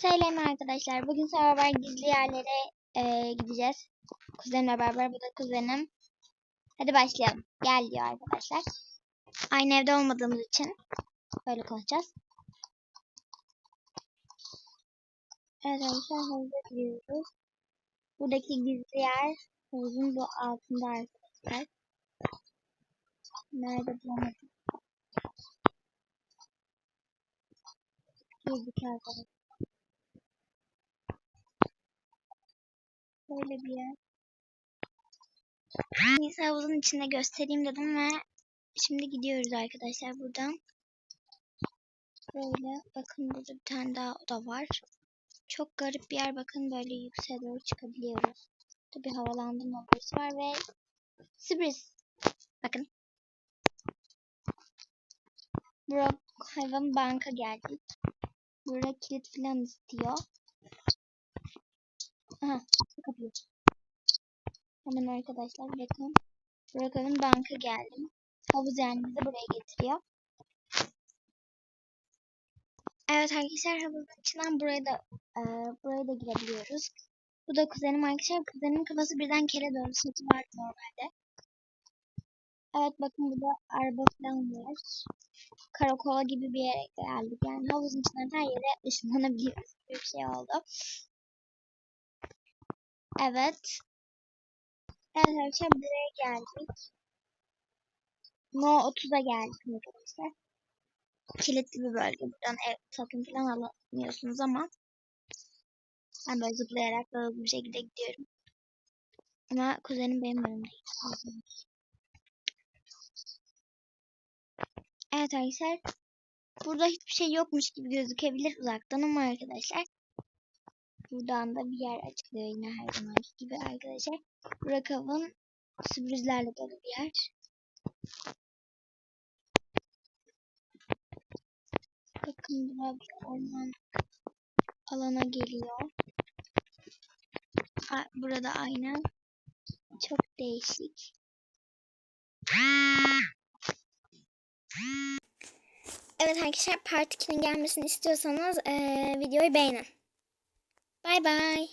Selam arkadaşlar. Bugün beraber gizli yerlere e, gideceğiz. Kuzenimle beraber. Bu da kuzenim. Hadi başlayalım. Gel diyor arkadaşlar. Aynı evde olmadığımız için böyle konuşacağız. Evet arkadaşlar havuza gidiyoruz. Buradaki gizli yer havuzun bu altında arkadaşlar. Nerede bulamadım. Girdik arkadaşlar. Böyle bir yer. Neyse havuzun içinde göstereyim dedim ve şimdi gidiyoruz arkadaşlar buradan. Böyle bakın burada bir tane daha oda var. Çok garip bir yer bakın böyle yükseğe doğru çıkabiliyoruz. Tabi havalandırma odası var ve sürpriz. Bakın. Brookhaven Bank'a geldik. Burada kilit falan istiyor. Aha kapıyı. Hemen arkadaşlar bakın. Brookhaven Bank'a geldim. Havuz yani bizi buraya getiriyor. Evet arkadaşlar havuzun içinden buraya da e, buraya da girebiliyoruz. Bu da kuzenim arkadaşlar. Kuzenin kafası birden kere doğru saçı var normalde. Evet bakın burada araba falan var. Karakola gibi bir yere geldik. Yani havuzun içinden her yere ışınlanabiliyoruz. Bir şey oldu. Evet. Arkadaşlar buraya geldik. No 30'a geldik arkadaşlar. Kilitli bir bölge. Buradan ev satın falan alamıyorsunuz ama ben böyle zıplayarak hızlı bir şekilde gidiyorum. Ama kuzenim benim önümde. Evet arkadaşlar. Burada hiçbir şey yokmuş gibi gözükebilir uzaktan ama arkadaşlar. Buradan da bir yer açılıyor yine her zamanki gibi arkadaşlar. Rakav'ın sürprizlerle dolu bir yer. Bakın burada bir orman alana geliyor. Burada aynen. Çok değişik. Evet arkadaşlar part 2'nin gelmesini istiyorsanız eee, videoyu beğenin. Bye bye.